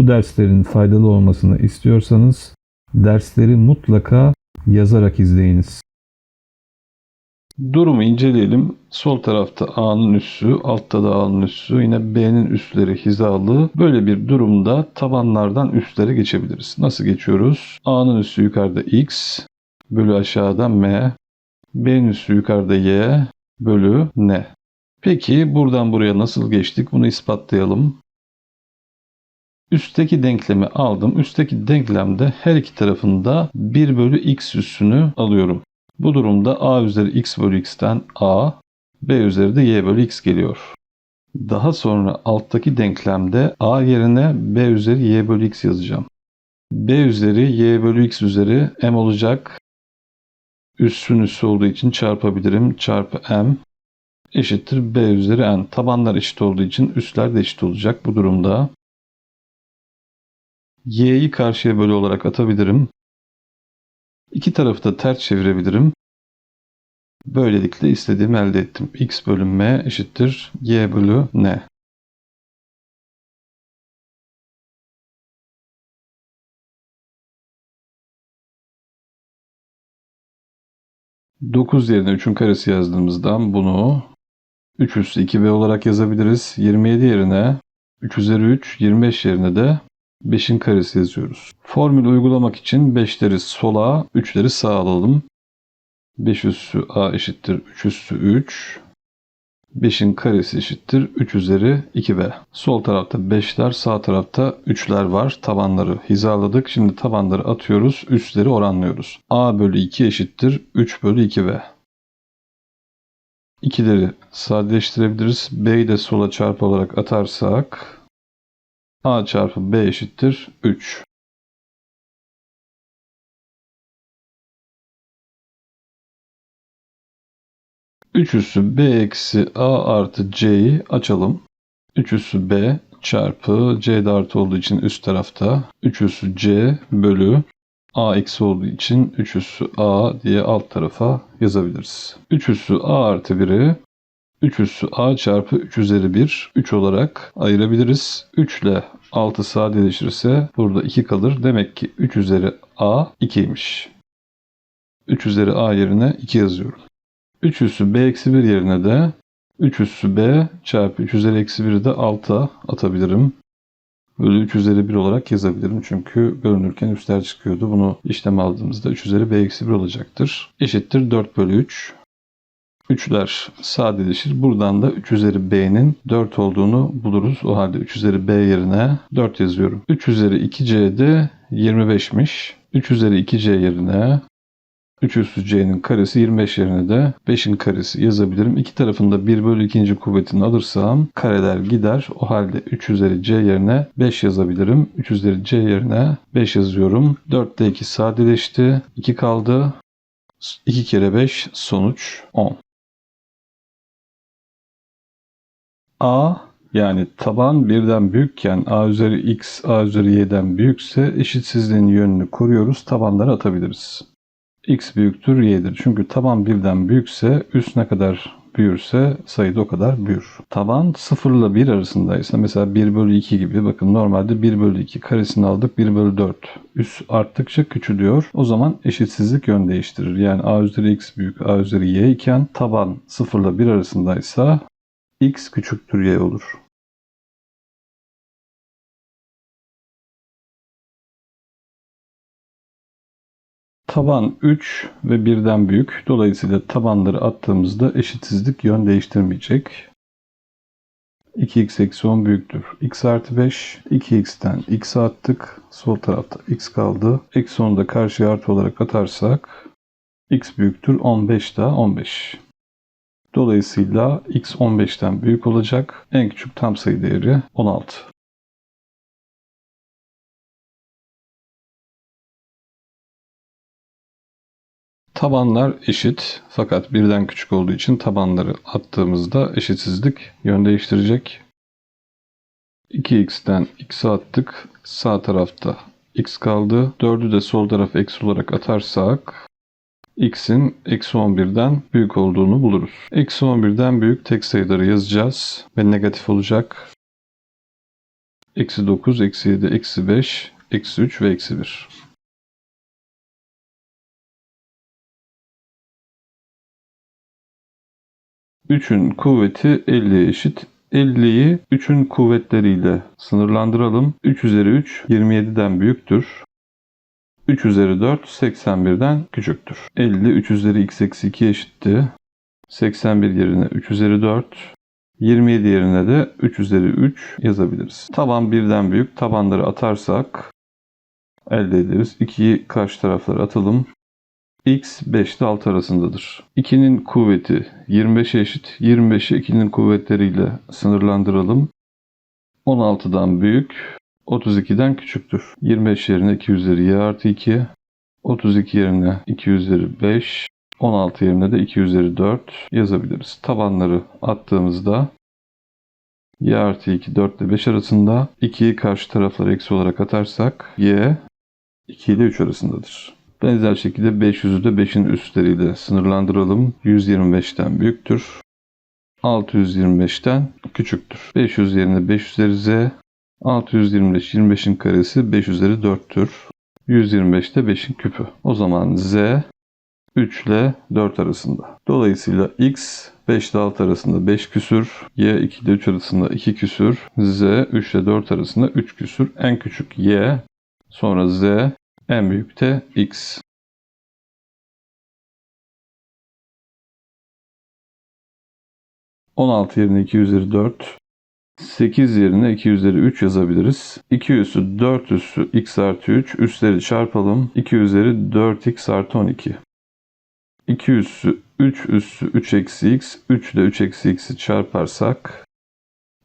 Bu derslerin faydalı olmasını istiyorsanız dersleri mutlaka yazarak izleyiniz. Durumu inceleyelim. Sol tarafta A'nın üssü, altta da A'nın üssü, yine B'nin üstleri hizalı. Böyle bir durumda tabanlardan üstlere geçebiliriz. Nasıl geçiyoruz? A'nın üssü yukarıda X, bölü aşağıda M, B'nin üssü yukarıda Y, bölü N. Peki buradan buraya nasıl geçtik? Bunu ispatlayalım. Üstteki denklemi aldım. Üstteki denklemde her iki tarafında 1 bölü x üssünü alıyorum. Bu durumda a üzeri x bölü x'ten a, b üzeri de y bölü x geliyor. Daha sonra alttaki denklemde a yerine b üzeri y bölü x yazacağım. b üzeri y bölü x üzeri m olacak. Üssün üssü olduğu için çarpabilirim. Çarpı m eşittir b üzeri n. Tabanlar eşit olduğu için üsler de eşit olacak bu durumda. Y'yi karşıya bölü olarak atabilirim. İki tarafı da ters çevirebilirim. Böylelikle istediğimi elde ettim. x bölü m eşittir y bölü n. Dokuz yerine 3'ün karesi yazdığımızdan bunu 3 üssü 2b olarak yazabiliriz. 27 yerine 3 üzeri 3, 25 yerine de 5'in karesi yazıyoruz. Formülü uygulamak için 5'leri sola, 3'leri sağa alalım. 5 üssü a eşittir 3 üssü 3. 5'in karesi eşittir 3 üzeri 2b. Sol tarafta 5'ler, sağ tarafta 3'ler var. Tabanları hizaladık. Şimdi tabanları atıyoruz, üstleri oranlıyoruz. a bölü 2 eşittir 3 bölü 2b. İkileri sadeleştirebiliriz. b'yi de sola çarpı olarak atarsak a çarpı b eşittir 3. Üç üssü b eksi a artı c'yi açalım. 3 üssü b çarpı c de artı olduğu için üst tarafta 3 üssü c bölü a eksi olduğu için 3 üssü a diye alt tarafa yazabiliriz. 3 üssü a artı 1'i 3 üssü a çarpı 3 üzeri 1 3 olarak ayırabiliriz. 3 ile 6 sadeleşirse burada 2 kalır. Demek ki 3 üzeri a 2'ymiş. 3 üzeri a yerine 2 yazıyorum. 3 üssü b eksi 1 yerine de 3 üssü b çarpı 3 üzeri eksi 1'i de 6'a atabilirim. Bölü 3 üzeri 1 olarak yazabilirim. Çünkü bölünürken üstler çıkıyordu. Bunu işlem aldığımızda 3 üzeri b eksi 1 olacaktır. Eşittir 4 bölü 3. 3'ler sadeleşir. Buradan da 3 üzeri b'nin 4 olduğunu buluruz. O halde 3 üzeri b yerine 4 yazıyorum. 3 üzeri 2c de 25'miş. 3 üzeri 2c yerine 3 üssü c'nin karesi 25 yerine de 5'in karesi yazabilirim. İki tarafında 1 bölü 2. kuvvetini alırsam kareler gider. O halde 3 üzeri c yerine 5 yazabilirim. 3 üzeri c yerine 5 yazıyorum. 4'te 2 sadeleşti. 2 kaldı. 2 kere 5 sonuç 10. A yani taban birden büyükken a üzeri x a üzeri y'den büyükse eşitsizliğin yönünü koruyoruz. Tabanları atabiliriz. x büyüktür y'dir. Çünkü taban birden büyükse üst ne kadar büyürse sayı da o kadar büyür. Taban 0 ile 1 arasındaysa mesela 1 bölü 2 gibi bakın normalde 1 bölü 2 karesini aldık 1 bölü 4. Üst arttıkça küçülüyor. O zaman eşitsizlik yön değiştirir. Yani a üzeri x büyük a üzeri y iken taban 0 ile 1 arasındaysa x küçüktür y olur. Taban 3 ve 1'den büyük. Dolayısıyla tabanları attığımızda eşitsizlik yön değiştirmeyecek. 2x eksi 10 büyüktür. x artı 5. 2x'ten x attık. Sol tarafta x kaldı. Eksi 10'u da karşıya artı olarak atarsak x büyüktür. 15 daha 15. Dolayısıyla x 15'ten büyük olacak. En küçük tam sayı değeri 16. Tabanlar eşit fakat birden küçük olduğu için tabanları attığımızda eşitsizlik yön değiştirecek. 2x'ten x'e attık. Sağ tarafta x kaldı. 4'ü de sol taraf eksi olarak atarsak x'in eksi 11'den büyük olduğunu buluruz. Eksi 11'den büyük tek sayıları yazacağız ve negatif olacak. eksi 9, eksi 7, eksi 5, eksi 3 ve eksi 1. Üçün kuvveti 50'ye eşit. 50'yi 3'ün kuvvetleriyle sınırlandıralım. 3 üzeri 3 27'den büyüktür. 3 üzeri 4 81'den küçüktür. 50 3 üzeri x eksi 2 eşitti. 81 yerine 3 üzeri 4. 27 yerine de 3 üzeri 3 yazabiliriz. Taban birden büyük. Tabanları atarsak elde ederiz. 2'yi karşı taraflara atalım. x 5 ile 6 arasındadır. 2'nin kuvveti 25'e eşit. 25'i 2'nin kuvvetleriyle sınırlandıralım. 16'dan büyük, 32'den küçüktür. 25 yerine 2 üzeri y artı 2, 32 yerine 2 üzeri 5, 16 yerine de 2 üzeri 4 yazabiliriz. Tabanları attığımızda y artı 2 4 ile 5 arasında 2'yi karşı taraflara eksi olarak atarsak y 2 ile 3 arasındadır. Benzer şekilde 500'ü de 5'in üstleriyle sınırlandıralım. 125'ten büyüktür. 625'ten küçüktür. 500 yerine 5 üzeri z, 625 25'in karesi 5 üzeri 4'tür. 125 de 5'in küpü. O zaman z 3 ile 4 arasında. Dolayısıyla x 5 ile 6 arasında 5 küsür, y 2 ile 3 arasında 2 küsür, z 3 ile 4 arasında 3 küsür. En küçük y, sonra z, en büyük de x. ...16 yerine 2 üzeri 4... ...8 yerine 2 üzeri 3 yazabiliriz. 2 üssü 4 üssü x artı 3... ...üstleri çarpalım. 2 üzeri 4x artı 12. 2 üssü 3 üssü 3 eksi x... ...3 ile 3 eksi x'i çarparsak...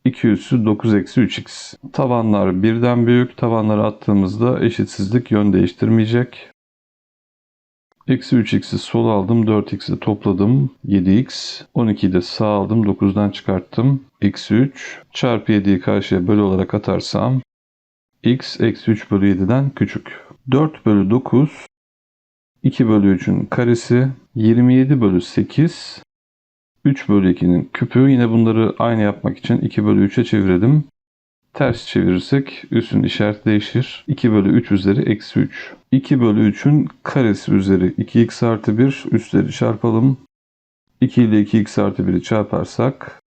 2 üssü 9 eksi 3x. Tavanlar birden büyük. Tavanları attığımızda eşitsizlik yön değiştirmeyecek. Eksi 3x'i sol aldım. 4x'i topladım. 7x. 12'yi de sağ aldım. 9'dan çıkarttım. Eksi 3. Çarpı 7'yi karşıya bölü olarak atarsam x eksi 3 bölü 7'den küçük. 4 bölü 9 2 bölü 3'ün karesi 27 bölü 8 3 bölü 2'nin küpü. Yine bunları aynı yapmak için 2 bölü 3'e çevirelim. Ters çevirirsek üssün işareti değişir. 2 bölü 3 üzeri eksi 3. 2 bölü 3'ün karesi üzeri 2x artı 1 üstleri çarpalım. 2 ile 2x artı 1'i çarparsak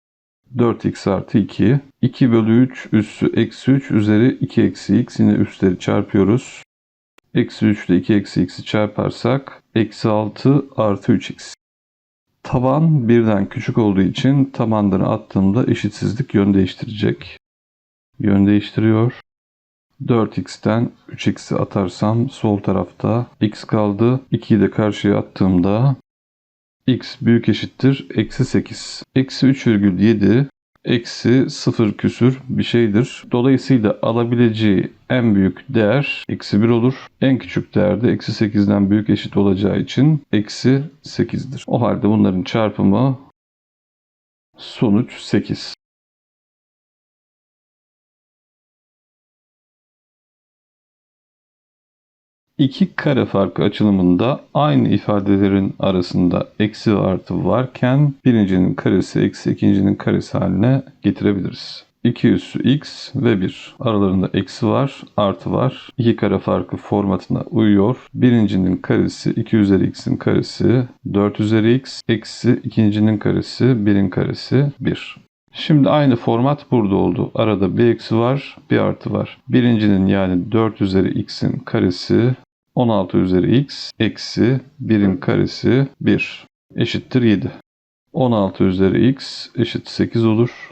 4x artı 2. 2 bölü 3 üssü eksi 3 üzeri 2 eksi x yine üstleri çarpıyoruz. Eksi 3 ile 2 eksi x'i çarparsak eksi 6 artı 3x. Taban birden küçük olduğu için tabanları attığımda eşitsizlik yön değiştirecek. Yön değiştiriyor. 4x'ten 3x'i atarsam sol tarafta x kaldı. 2'yi de karşıya attığımda x büyük eşittir eksi 8. Eksi 3,7 eksi 0 küsür bir şeydir. Dolayısıyla alabileceği en büyük değer eksi 1 olur. En küçük değer de eksi 8'den büyük eşit olacağı için eksi 8'dir. O halde bunların çarpımı sonuç 8. İki kare farkı açılımında aynı ifadelerin arasında eksi ve artı varken birincinin karesi eksi ikincinin karesi haline getirebiliriz. 2 üssü x ve 1. Aralarında eksi var, artı var. İki kare farkı formatına uyuyor. Birincinin karesi 2 üzeri x'in karesi 4 üzeri x, eksi ikincinin karesi 1'in karesi 1. Şimdi aynı format burada oldu. Arada bir eksi var, bir artı var. Birincinin yani 4 üzeri x'in karesi 16 üzeri x eksi 1'in karesi 1 eşittir 7. 16 üzeri x eşit 8 olur.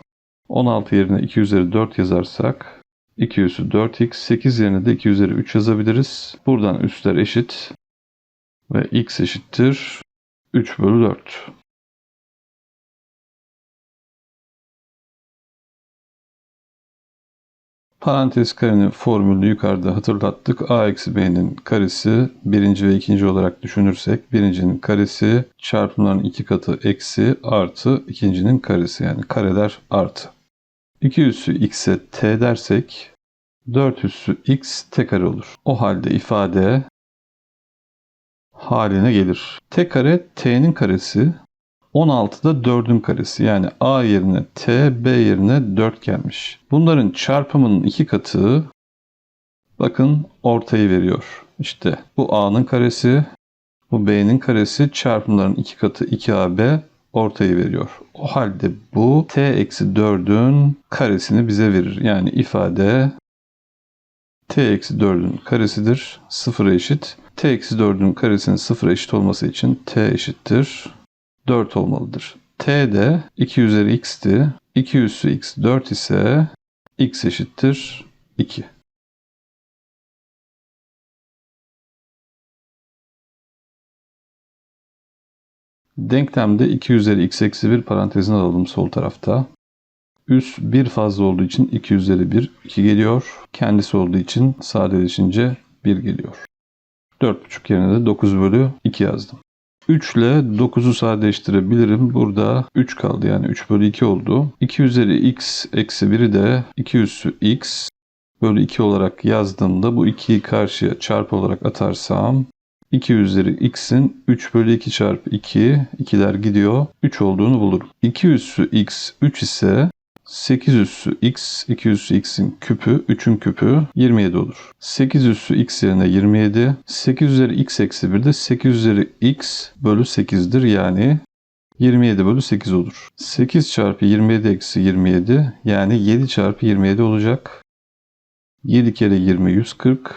16 yerine 2 üzeri 4 yazarsak 2 üssü 4x 8 yerine de 2 üzeri 3 yazabiliriz. Buradan üstler eşit ve x eşittir 3 bölü 4. Parantez karenin formülünü yukarıda hatırlattık. a eksi b'nin karesi birinci ve ikinci olarak düşünürsek birincinin karesi çarpımların iki katı eksi artı ikincinin karesi yani kareler artı. 2 üssü x'e t dersek 4 üssü x t kare olur. O halde ifade haline gelir. t kare t'nin karesi 16 da 4'ün karesi. Yani A yerine T, B yerine 4 gelmiş. Bunların çarpımının iki katı bakın ortayı veriyor. İşte bu A'nın karesi, bu B'nin karesi çarpımların iki katı 2AB ortayı veriyor. O halde bu T eksi 4'ün karesini bize verir. Yani ifade T eksi 4'ün karesidir. Sıfıra eşit. T eksi 4'ün karesinin sıfıra eşit olması için T eşittir 4 olmalıdır. T de 2 üzeri x'ti. 2 üssü x 4 ise x eşittir 2. Denklemde 2 üzeri x eksi 1 parantezine alalım sol tarafta. Üs 1 fazla olduğu için 2 üzeri 1 2 geliyor. Kendisi olduğu için sadeleşince 1 geliyor. 4,5 yerine de 9 bölü 2 yazdım. 3 ile 9'u sadeleştirebilirim. Burada 3 kaldı yani 3 bölü 2 oldu. 2 üzeri x eksi 1'i de 2 üssü x bölü 2 olarak yazdığımda bu 2'yi karşıya çarpı olarak atarsam 2 üzeri x'in 3 bölü 2 çarpı 2, 2'ler gidiyor, 3 olduğunu bulurum. 2 üssü x 3 ise 8 üssü x, 2 üssü x'in küpü, 3'ün küpü 27 olur. 8 üssü x yerine 27, 8 üzeri x eksi 1 de 8 üzeri x bölü 8'dir yani 27 bölü 8 olur. 8 çarpı 27 eksi 27 yani 7 çarpı 27 olacak. 7 kere 20 140,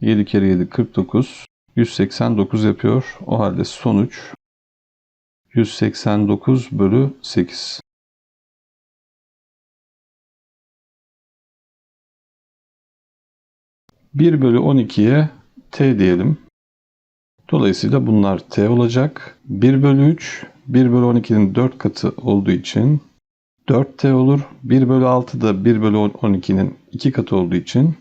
7 kere 7 49, 189 yapıyor. O halde sonuç 189 bölü 8. Bir bölü 12'ye t diyelim. Dolayısıyla bunlar t olacak. 1 bölü 3, 1 bölü 12'nin 4 katı olduğu için 4t olur. 1 bölü 6 da 1 bölü 12'nin 2 katı olduğu için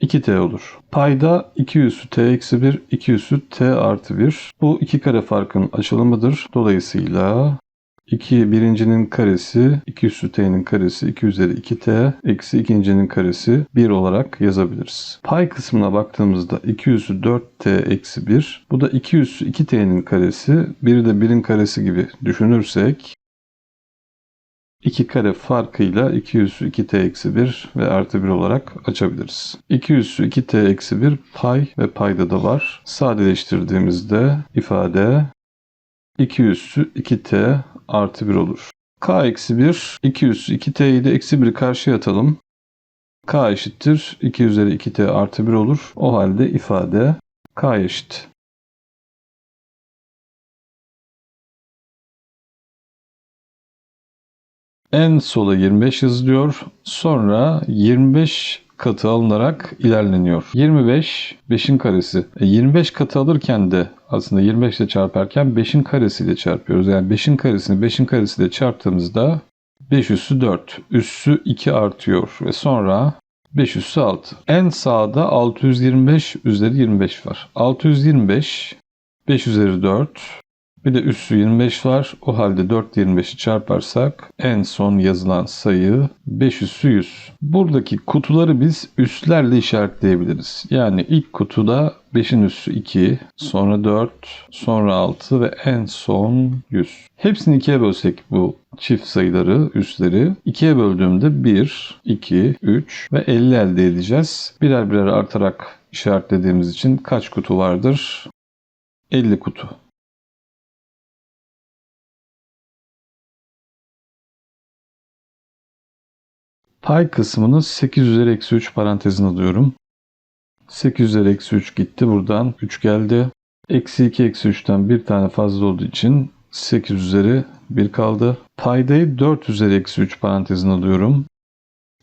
2t olur. Payda 2 üssü t eksi 1, 2 üssü t artı 1. Bu iki kare farkın açılımıdır. Dolayısıyla 2 birincinin karesi 2 üssü t'nin karesi 2 üzeri 2t eksi ikincinin karesi 1 olarak yazabiliriz. Pay kısmına baktığımızda 2 üssü 4t eksi 1. Bu da 2 üssü 2t'nin karesi. Biri de 1'in karesi gibi düşünürsek 2 kare farkıyla 2 üssü 2t eksi 1 ve artı 1 olarak açabiliriz. 2 üssü 2t eksi 1 pay ve payda da var. Sadeleştirdiğimizde ifade 2 üssü 2t artı 1 olur. k eksi 1, 2 üssü 2t'yi de eksi 1'i karşıya atalım. k eşittir 2 üzeri 2t artı 1 olur. O halde ifade k eşit. En sola 25 yazılıyor. Sonra 25 katı alınarak ilerleniyor. 25 5'in karesi. E 25 katı alırken de aslında 25 ile çarparken 5'in karesiyle çarpıyoruz. Yani 5'in karesini 5'in karesiyle çarptığımızda 5 üssü 4. Üssü 2 artıyor ve sonra 5 üssü 6. En sağda 625 üzeri 25 var. 625 5 üzeri 4 bir de üssü 25 var. O halde 4 25'i çarparsak en son yazılan sayı 5 üssü 100. Buradaki kutuları biz üslerle işaretleyebiliriz. Yani ilk kutuda 5'in üssü 2, sonra 4, sonra 6 ve en son 100. Hepsini ikiye bölsek bu çift sayıları, üsleri. ikiye böldüğümde 1, 2, 3 ve 50 elde edeceğiz. Birer birer artarak işaretlediğimiz için kaç kutu vardır? 50 kutu. Pay kısmını 8 üzeri eksi 3 parantezine alıyorum. 8 üzeri eksi 3 gitti. Buradan 3 geldi. Eksi 2 eksi 3'ten bir tane fazla olduğu için 8 üzeri 1 kaldı. Paydayı 4 üzeri eksi 3 parantezine alıyorum.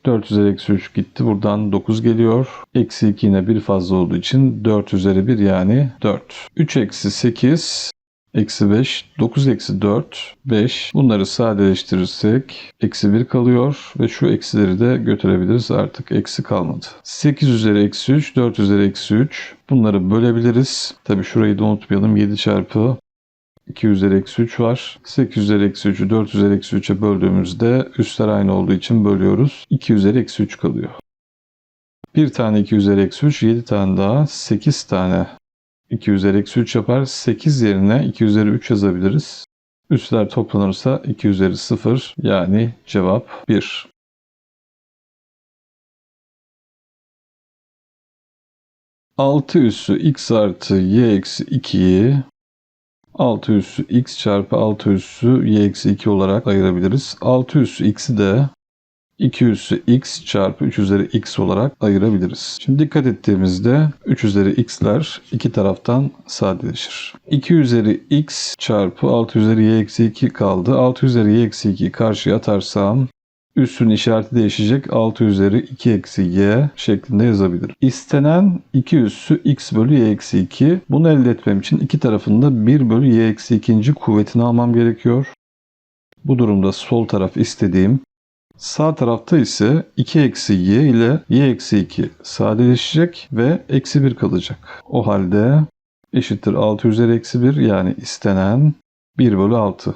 4 üzeri eksi 3 gitti. Buradan 9 geliyor. Eksi 2 yine 1 fazla olduğu için 4 üzeri 1 yani 4. 3 eksi 8 eksi 5, 9 eksi 4, 5. Bunları sadeleştirirsek eksi 1 kalıyor ve şu eksileri de götürebiliriz. Artık eksi kalmadı. 8 üzeri eksi 3, 4 üzeri eksi 3. Bunları bölebiliriz. Tabi şurayı da unutmayalım. 7 çarpı 2 üzeri eksi 3 var. 8 üzeri eksi 3'ü 4 üzeri eksi 3'e böldüğümüzde üstler aynı olduğu için bölüyoruz. 2 üzeri eksi 3 kalıyor. Bir tane 2 üzeri eksi 3, 7 tane daha 8 tane 2 üzeri eksi 3 yapar. 8 yerine 2 üzeri 3 yazabiliriz. Üstler toplanırsa 2 üzeri 0 yani cevap 1. Altı üssü x artı y eksi 2'yi 6 üssü x çarpı 6 üssü y eksi 2 olarak ayırabiliriz. 6 üssü x'i de 2 üssü x çarpı 3 üzeri x olarak ayırabiliriz. Şimdi dikkat ettiğimizde 3 üzeri x'ler iki taraftan sadeleşir. 2 üzeri x çarpı 6 üzeri y eksi 2 kaldı. 6 üzeri y eksi 2'yi karşıya atarsam üssün işareti değişecek. 6 üzeri 2 eksi y şeklinde yazabilirim. İstenen 2 üssü x bölü y eksi 2. Bunu elde etmem için iki tarafında 1 bölü y eksi 2. kuvvetini almam gerekiyor. Bu durumda sol taraf istediğim Sağ tarafta ise 2 eksi y ile y eksi 2 sadeleşecek ve eksi 1 kalacak. O halde eşittir 6 üzeri eksi 1 yani istenen 1 bölü 6.